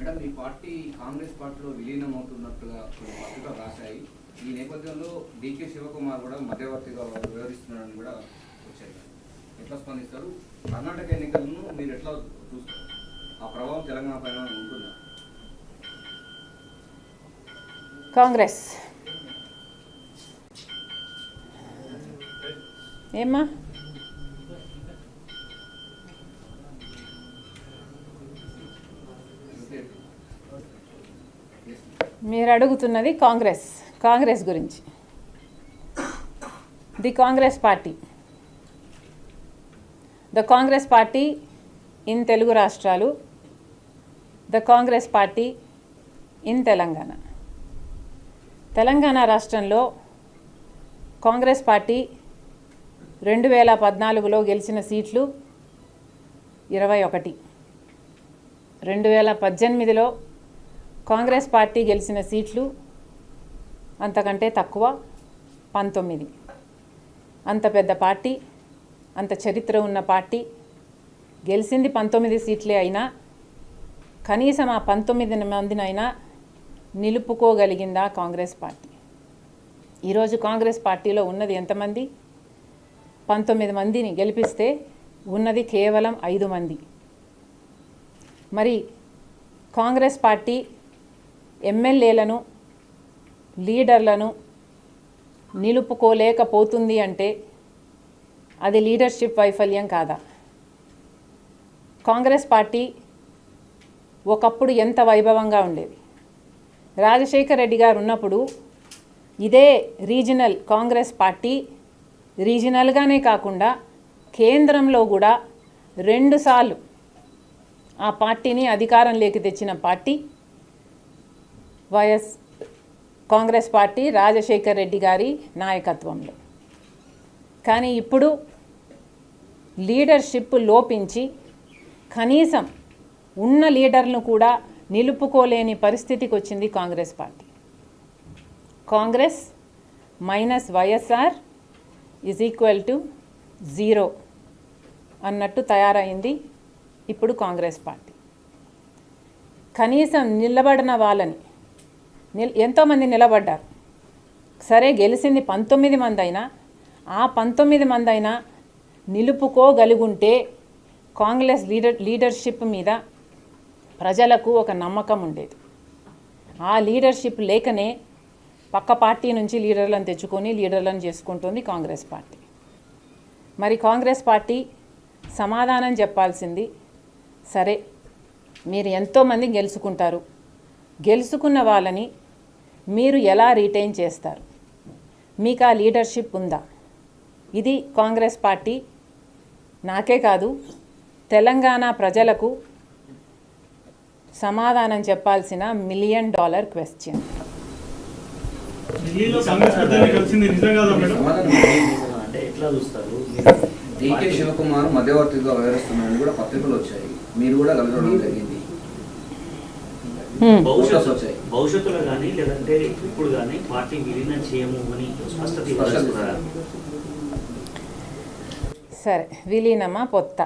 Madam ఈ party Congress పార్టీలో విలీనం అవుతున్నట్టుగా కొన్ని పత్రికలు రాశాయి. ఈ నేపథ్యంలో డికే శివకుమార్ కూడా మధ్యవర్తిగా వ్యవహరిస్తున్నారని కూడా వచ్చాయి. ఎట్లా స్పందిస్తారు? కర్ణాటక ఎన్నికలను మీరు ఎట్లా చూస్తారు? ఆ ప్రభావం తెలంగాణ పైన ఉంటుందా? కాంగ్రెస్. ఏమ్మా? మీరు అడుగుతున్నది కాంగ్రెస్ కాంగ్రెస్ గురించి. The Congress party. The Congress party in Telugu రాష్ట్రాలు. The Congress party in Telangana. Telangana రాష్ట్రంలో కాంగ్రెస్ పార్టీ రెండు వేల పద్నాలుగులో గెలిచిన సీట్లు ఇరవై ఒకటి. రెండు వేల పద్దెనిమిదిలో కాంగ్రెస్ పార్టీ గెలిచిన సీట్లు అంతకంటే తక్కువ పంతొమ్మిది. అంత పెద్ద పార్టీ అంత చరిత్ర ఉన్న పార్టీ గెలిచింది పంతొమ్మిది సీట్లే అయినా కనీసం ఆ పంతొమ్మిది మందినైనా నిలుపుకోగలిగిందా కాంగ్రెస్ పార్టీ? ఈరోజు కాంగ్రెస్ పార్టీలో ఉన్నది ఎంతమంది? పంతొమ్మిది మందిని గెలిపిస్తే ఉన్నది కేవలం ఐదు మంది. మరి కాంగ్రెస్ పార్టీ ఎమ్మెల్యేలను లీడర్లను నిలుపుకోలేకపోతుంది అంటే అది లీడర్షిప్ వైఫల్యం కాదా? కాంగ్రెస్ పార్టీ ఒకప్పుడు ఎంత వైభవంగా ఉండేది? రాజశేఖర రెడ్డి గారు ఉన్నప్పుడు ఇదే రీజనల్ కాంగ్రెస్ పార్టీ రీజనల్గానే కాకుండా కేంద్రంలో కూడా రెండుసార్లు ఆ పార్టీని అధికారంలోకి తెచ్చిన party YS Congress party Rajasekhar Reddy garu నాయకత్వంలో. కానీ ఇప్పుడు లీడర్షిప్ లోపించి కనీసం ఉన్న లీడర్ను కూడా నిలుపుకోలేని పరిస్థితికి వచ్చింది Congress party. Congress minus YSR is equal to zero అన్నట్టు తయారైంది ఇప్పుడు కాంగ్రెస్ పార్టీ. కనీసం నిలబడిన వాళ్ళని నిల్ ఎంతోమంది నిలబడ్డారు. సరే గెలిచింది పంతొమ్మిది మంది అయినా ఆ పంతొమ్మిది మంది అయినా నిలుపుకోగలిగుంటే కాంగ్రెస్ లీడర్ లీడర్షిప్ మీద ప్రజలకు ఒక నమ్మకం ఉండేది. ఆ లీడర్షిప్ లేకనే పక్క పార్టీ నుంచి లీడర్లను తెచ్చుకొని లీడర్లను చేసుకుంటుంది కాంగ్రెస్ పార్టీ. మరి కాంగ్రెస్ పార్టీ సమాధానం చెప్పాల్సింది సరే మీరు ఎంతోమంది గెలుచుకుంటారు గెలుచుకున్న వాళ్ళని మీరు ఎలా రీటైన్ చేస్తారు? మీకు ఆ లీడర్షిప్ ఉందా? ఇది కాంగ్రెస్ పార్టీ నాకే కాదు తెలంగాణ ప్రజలకు సమాధానం చెప్పాల్సిన million dollar question D K Shivakumar మధ్యవర్తిగా వ్యవహరిస్తున్నారని కూడా పత్రికలు వచ్చాయి. మీరు కూడా కలగడం జరిగింది. భవిష్యత్తు వచ్చాయి. భవిష్యత్తులో కానీ లేదంటే ఇప్పుడు కానీ పార్టీ విలీనం చేయము అని స్పష్టత సరే విలీనమా పొత్త?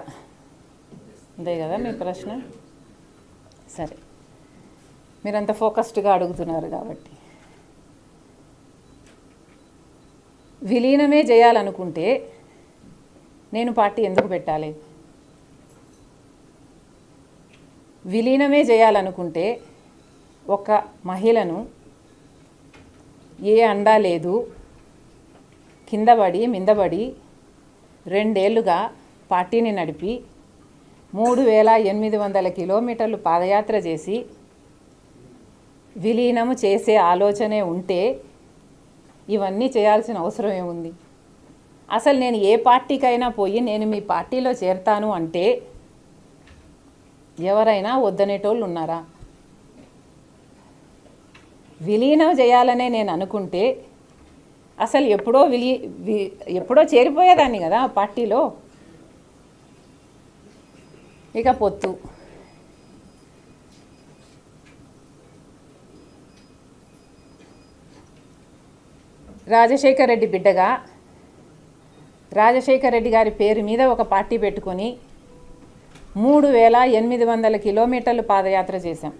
అదే కదా మీ ప్రశ్న? సరే. మీరంత ఫోకస్డ్గా అడుగుతున్నారు కాబట్టి. విలీనమే చేయాలనుకుంటే నేను పార్టీ ఎందుకు పెట్టాలి? విలీనమే చేయాలనుకుంటే ఒక మహిళను ఏ అండా లేదు కిందబడి మిందబడి రెండేళ్ళుగా పార్టీని నడిపి మూడు వేల ఎనిమిది వందల కిలోమీటర్లు పాదయాత్ర చేసి విలీనము చేసే ఆలోచనే ఉంటే ఇవన్నీ చేయాల్సిన అవసరం ఏముంది? అసలు నేను ఏ పార్టీకైనా పోయి నేను మీ పార్టీలో చేరతాను అంటే ఎవరైనా వద్దనేటోళ్ళు ఉన్నారా? విలీనం చేయాలనే నేను అనుకుంటే అసలు ఎప్పుడో విలి ఎప్పుడో చేరిపోయేదాన్ని కదా పార్టీలో. ఇక పొత్తు. రాజశేఖర్ రెడ్డి బిడ్డగా రాజశేఖర్ రెడ్డి గారి పేరు మీద ఒక పార్టీ పెట్టుకొని మూడు వేల ఎనిమిది వందల కిలోమీటర్లు పాదయాత్ర చేశాం.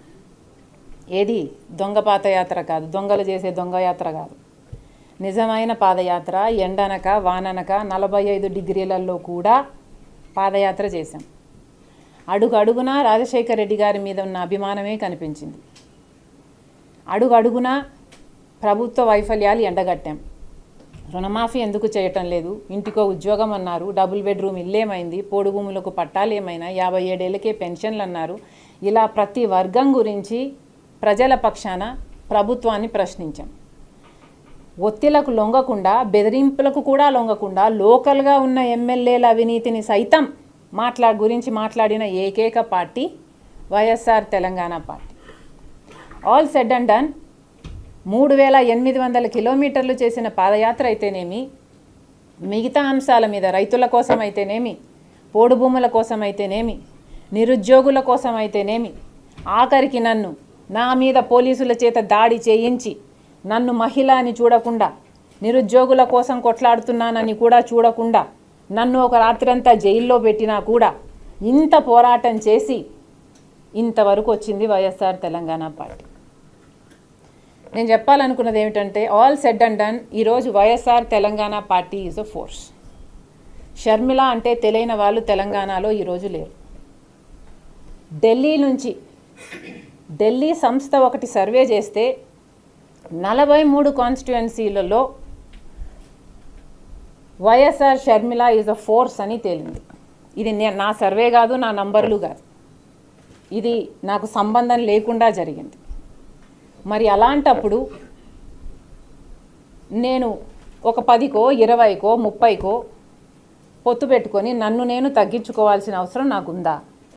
ఏది? దొంగ పాతయాత్ర కాదు. దొంగలు చేసే దొంగ యాత్ర కాదు. నిజమైన పాదయాత్ర ఎండనక వాననక నలభై ఐదు డిగ్రీలలో కూడా పాదయాత్ర చేశాం. అడుగు అడుగున రాజశేఖర రెడ్డి గారి మీద ఉన్న అభిమానమే కనిపించింది. అడుగు అడుగున ప్రభుత్వ వైఫల్యాలు ఎండగట్టాం. రుణమాఫీ ఎందుకు చేయటం లేదు? ఇంటికో ఉద్యోగం అన్నారు. డబుల్ బెడ్రూమ్ ఇల్లేమైంది పోడు భూములకు పట్టాలు ఏమైనా? యాభై ఏడేళ్ళకే పెన్షన్లు అన్నారు. ఇలా ప్రతి వర్గం గురించి ప్రజల పక్షాన ప్రభుత్వాన్ని ప్రశ్నించాం. ఒత్తిళ్ళకు లొంగకుండా బెదిరింపులకు కూడా లొంగకుండా లోకల్గా ఉన్న ఎమ్మెల్యేల అవినీతిని సైతం మాట్లా గురించి మాట్లాడిన ఏకైక party YSR Telangana party. All said and done. మూడు వేల ఎనిమిది వందల కిలోమీటర్లు చేసిన పాదయాత్ర అయితేనేమి మిగతా అంశాల మీద రైతుల కోసం అయితేనేమి పోడు భూముల కోసం అయితేనేమి నిరుద్యోగుల కోసం అయితేనేమి ఆఖరికి నన్ను నా మీద పోలీసుల చేత దాడి చేయించి నన్ను మహిళ అని చూడకుండా నిరుద్యోగుల కోసం కొట్లాడుతున్నానని కూడా చూడకుండా నన్ను ఒక రాత్రంతా జైల్లో పెట్టినా కూడా ఇంత పోరాటం చేసి ఇంతవరకు వచ్చింది వైఎస్ఆర్ తెలంగాణ పార్టీ. నేను చెప్పాలనుకున్నది ఏమిటంటే ఆల్ సెడ్ అండ్ డన్ ఈరోజు YSR Telangana party is a force Sharmila అంటే తెలియని వాళ్ళు తెలంగాణలో ఈరోజు లేరు. ఢిల్లీ నుంచి ఢిల్లీ సంస్థ ఒకటి సర్వే చేస్తే నలభై మూడు కాన్స్టిట్యుయెన్సీలలో YSR Sharmila is a force అని తేలింది. ఇది నే- నా సర్వే కాదు నా నంబర్లు కాదు. ఇది నాకు సంబంధం లేకుండా జరిగింది. మరి అలాంటప్పుడు నేను ఒక పదికో ఇరవైకో ముప్పైకో పొత్తు పెట్టుకొని నన్ను నేను తగ్గించుకోవాల్సిన అవసరం నాకుందా?